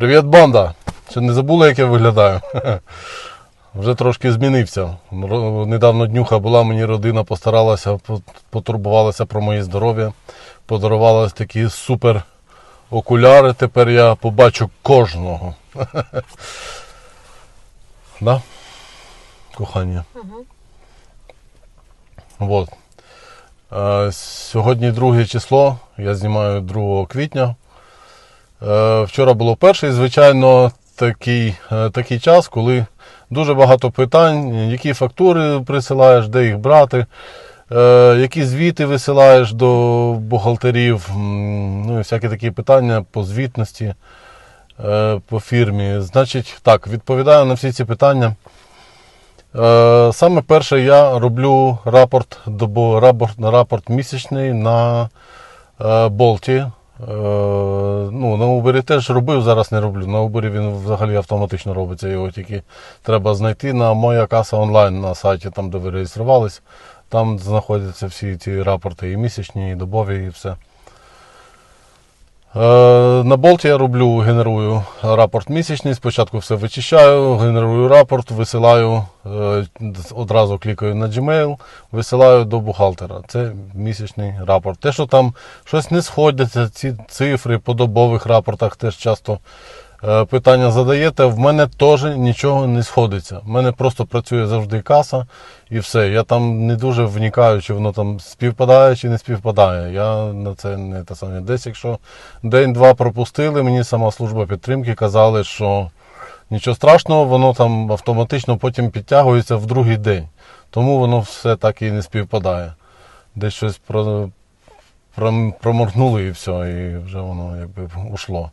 Привіт, банда! Чи не забули, як я виглядаю? Вже трошки змінився. Недавно днюха була, мені родина постаралася, потурбувалася про моє здоров'я, подарувала такі супер окуляри. Тепер я побачу кожного. Да? Кохання. Вот. Е, Сьогодні друге число, я знімаю 2 квітня. Е, Вчора було перший, звичайно, такий, е, такий час, коли дуже багато питань, які фактури присилаєш, де їх брати, е, які звіти висилаєш до бухгалтерів, ну і всякі такі питання по звітності по фірмі. Значить, так, відповідаю на всі ці питання. Саме перше я роблю рапорт, рапорт, рапорт місячний на болті. Uber теж робив, зараз не роблю. На Убері він взагалі автоматично робиться, його тільки треба знайти на моя каса онлайн на сайті, там де ви реєструвались. Там знаходяться всі ці рапорти, і місячні, і добові, і все. Е, На болт я роблю, генерую рапорт місячний. Спочатку все вичищаю, генерую рапорт, висилаю, е, одразу клікаю на Gmail, висилаю до бухгалтера. Це місячний рапорт. Те, що там щось не сходяться, ці цифри по добових рапортах теж часто питання задаєте. В мене теж нічого не сходиться. В мене просто працює завжди каса і все. Я там не дуже вникаю, чи воно там співпадає чи не співпадає. Я на це не те саме. Десь, якщо день-два пропустили, мені сама служба підтримки казали, що нічого страшного, воно там автоматично потім підтягується в другий день. Тому воно все так і не співпадає. Десь щось про, про, проморгнули і все, і вже воно якби ушло.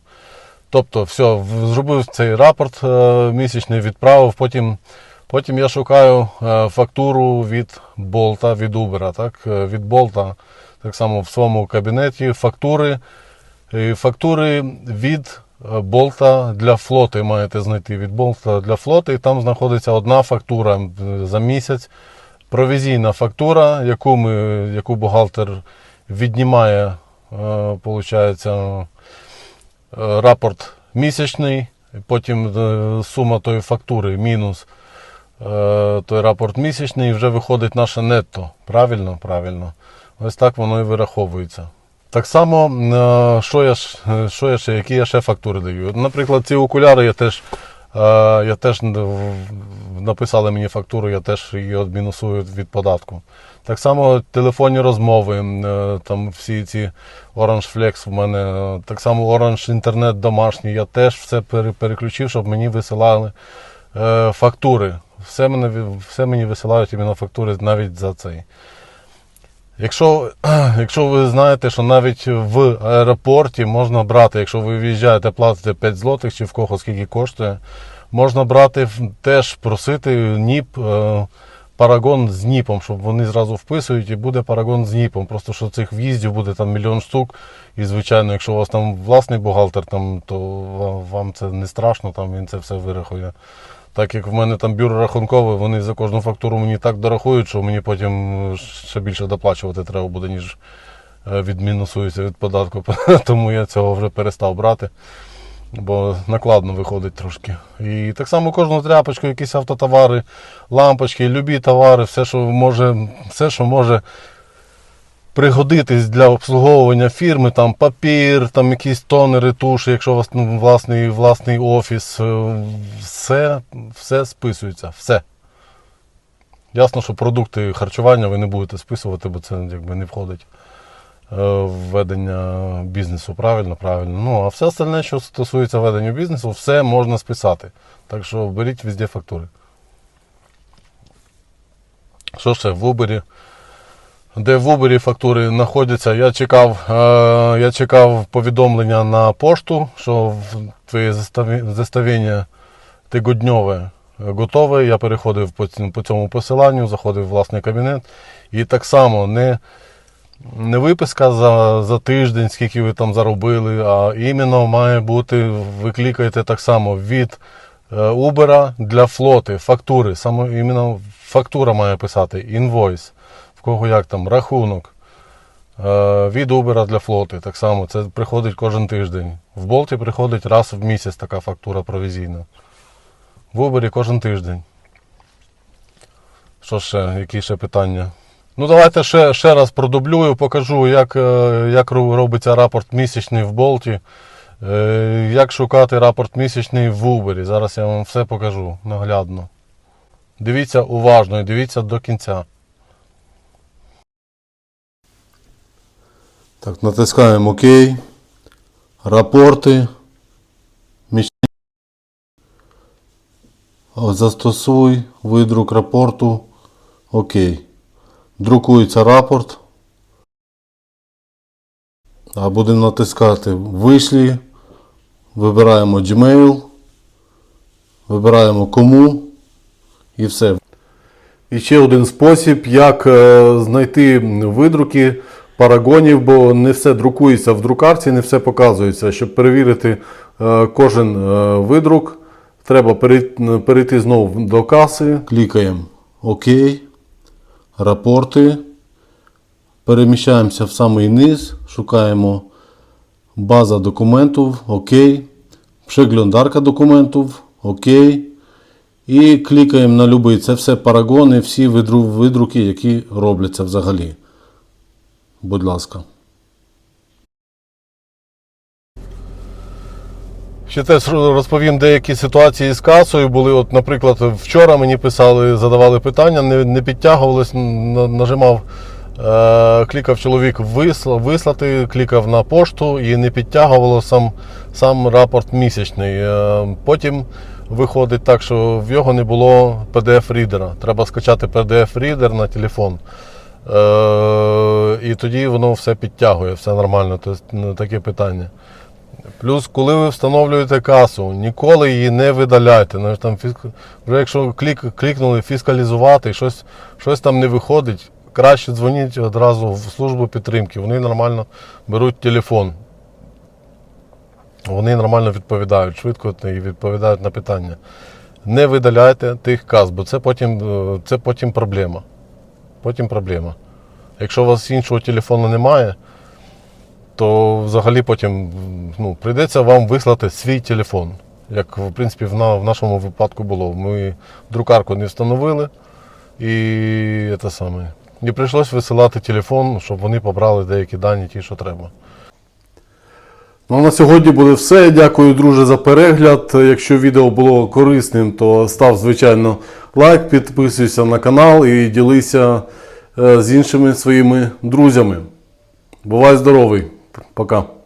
Тобто, все, зробив цей рапорт е, місячний, відправив. Потім, потім я шукаю е, фактуру від болта, від Uber, так, е, від болта, так само в своєму кабінеті фактури. Фактури від болта для флоти маєте знайти від болта для флоти. І там знаходиться одна фактура за місяць. Провізійна фактура, яку, ми, яку бухгалтер віднімає, е, рапорт місячний, потім е, сума тої фактури мінус е, той рапорт місячний, і вже виходить наше нетто. Правильно? Правильно. Ось так воно і вираховується. Так само, е, що я, е, що я ще, які я ще фактури даю. Наприклад, ці окуляри я теж, е, я теж написали мені фактуру, я теж її відмінусую від податку. Так само телефонні розмови, е, там всі ці Orange Flex в мене, е, так само Orange інтернет домашній, я теж все переключив, щоб мені висилали е, фактури. Все, мене, ві- все мені висилають іменно фактури навіть за цей. Якщо, якщо ви знаєте, що навіть в аеропорті можна брати, якщо ви виїжджаєте, платите 5 злотих чи в кого скільки коштує, можна брати теж просити НІП, е, парагон з НІПом, щоб вони зразу вписують і буде парагон з НІПом. Просто що цих в'їздів буде там мільйон штук. І звичайно, якщо у вас там власний бухгалтер, там, то вам це не страшно, там він це все вирахує. Так як в мене там бюро рахункове, вони за кожну фактуру мені так дорахують, що мені потім е, ще більше доплачувати треба буде, ніж е, відмінусується від податку. Тому я цього вже перестав брати, бо накладно виходить трошки. І так само кожну тряпочку, якісь автотовари, лампочки, любі товари, все, що може, все, що може пригодитись для обслуговування фірми, там папір, там якісь тонери, туші, якщо у вас ну, власний, власний офіс, е, все, все списується, все. Ясно, що продукти харчування ви не будете списувати, бо це якби не входить ведення бізнесу. Правильно, правильно. Ну, а все остальне, що стосується ведення бізнесу, все можна списати. Так що беріть везде фактури. Що ще в Uber? де в Uber фактури знаходяться. Я чекав, е, я чекав повідомлення на пошту, що твоє заставлення тигодньове готове. Я переходив по цьому посиланню, заходив в власний кабінет. І так само не, не виписка за, за тиждень, скільки ви там заробили, а іменно має бути, ви клікаєте так само від е, Uber для флоти, фактури. Саме іменно фактура має писати, інвойс в кого як там, рахунок. Е, Від Uber для флоти так само. Це приходить кожен тиждень. В Болті приходить раз в місяць така фактура провізійна. В Uber кожен тиждень. Що ще? Які ще питання? Ну, давайте ще, ще раз продублюю, покажу, як, е, як робиться рапорт місячний в Болті. Е, Як шукати рапорт місячний в Uber. Зараз я вам все покажу наглядно. Дивіться уважно і дивіться до кінця. Так, натискаємо ОК. Рапорти. О, Застосуй видрук рапорту. ОК. Друкується рапорт. А будемо натискати Вийшлі. Вибираємо Gmail. Вибираємо кому. І все. І ще один спосіб, як е, знайти видруки парагонів, бо не все друкується в друкарці, не все показується. Щоб перевірити е, кожен е, видрук, треба перейти знову до каси. Клікаємо ОК, рапорти. Переміщаємося в самий низ, шукаємо база документів, ОК, przeglądarka документів, ОК. І клікаємо на любий. Це все парагони, всі видру- видруки, які робляться взагалі. Будь ласка. Ще теж розповім деякі ситуації з касою. Були, от, наприклад, вчора мені писали, задавали питання, не, не підтягувалось, нажимав, е, клікав чоловік висла- вислати, клікав на пошту і не підтягувало сам, сам рапорт місячний. Е, потім виходить так, що в його не було PDF-рідера. Треба скачати PDF-рідер на телефон. Е, і тоді воно все підтягує, все нормально. Тобто, таке питання. Плюс, коли ви встановлюєте касу, ніколи її не видаляйте. Ну, Там, вже якщо клік, клікнули фіскалізувати, щось, щось там не виходить, краще дзвоніть одразу в службу підтримки. Вони нормально беруть телефон. Вони нормально відповідають, швидко і відповідають на питання. Не видаляйте тих кас, бо це потім, е, це потім проблема. Потім проблема. Якщо у вас іншого телефону немає, то взагалі потім ну, прийдеться вам вислати свій телефон. Як в принципі в, на, в нашому випадку було. Ми друкарку не встановили і це саме. І прийшлось висилати телефон, щоб вони побрали деякі дані, ті, що треба. Ну, а на сьогодні буде все. Дякую, друже, за перегляд. Якщо відео було корисним, то став, звичайно, лайк, підписуйся на канал і ділися е, з іншими своїми друзями. Бувай здоровий. 报告。